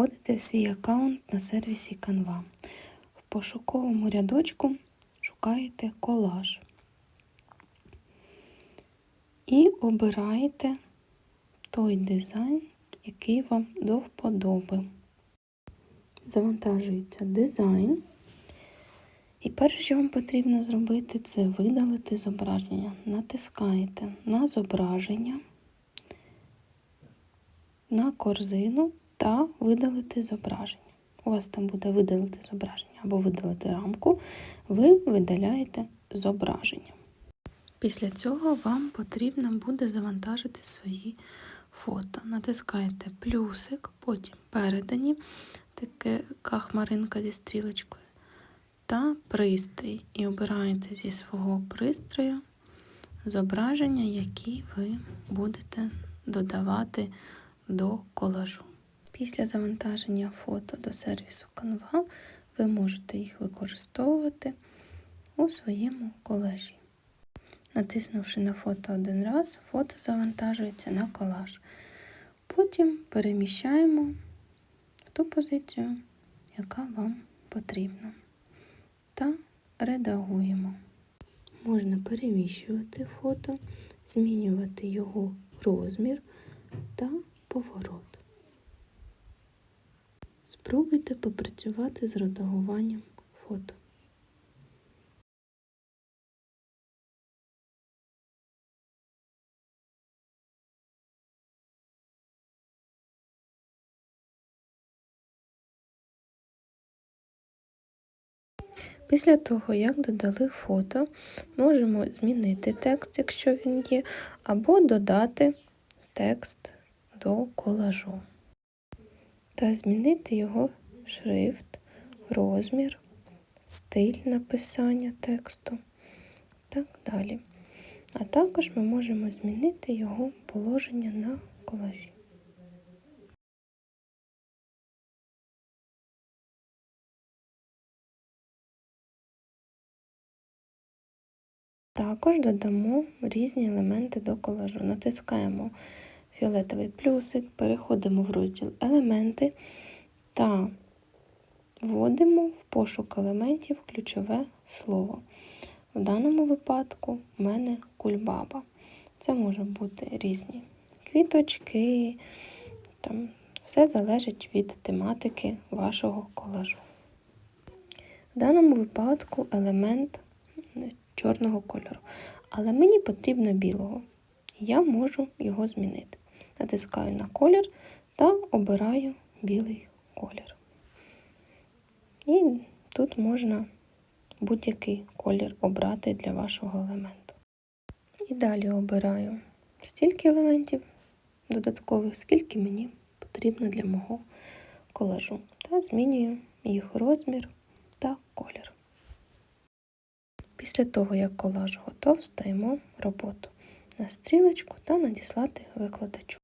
заходите в свій аккаунт на сервісі Canva. В пошуковому рядочку шукаєте колаж і обираєте той дизайн, який вам до вподоби. Завантажується дизайн. І перше, що вам потрібно зробити, це видалити зображення. Натискаєте на зображення, на корзину та видалити зображення. У вас там буде видалити зображення або видалити рамку, ви видаляєте зображення. Після цього вам потрібно буде завантажити свої фото. Натискаєте плюсик, потім передані, така хмаринка зі стрілочкою, та пристрій. І обираєте зі свого пристрою зображення, які ви будете додавати до колажу. Після завантаження фото до сервісу Canva ви можете їх використовувати у своєму колажі. Натиснувши на фото один раз, фото завантажується на колаж. Потім переміщаємо в ту позицію, яка вам потрібна, та редагуємо. Можна переміщувати фото, змінювати його розмір та поворот. Спробуйте попрацювати з редагуванням фото. Після того, як додали фото, можемо змінити текст, якщо він є, або додати текст до колажу. Та змінити його шрифт, розмір, стиль написання тексту так далі. А також ми можемо змінити його положення на колажі. Також додамо різні елементи до колажу. Натискаємо фіолетовий плюсик, переходимо в розділ Елементи та вводимо в пошук елементів ключове слово. В даному випадку в мене кульбаба. Це може бути різні квіточки, там все залежить від тематики вашого колажу. В даному випадку елемент чорного кольору. Але мені потрібно білого. Я можу його змінити. Натискаю на колір та обираю білий колір. І тут можна будь-який колір обрати для вашого елементу. І далі обираю стільки елементів додаткових, скільки мені потрібно для мого колажу. Та змінюю їх розмір та колір. Після того, як колаж готов, стаємо роботу на стрілочку та надіслати викладачу.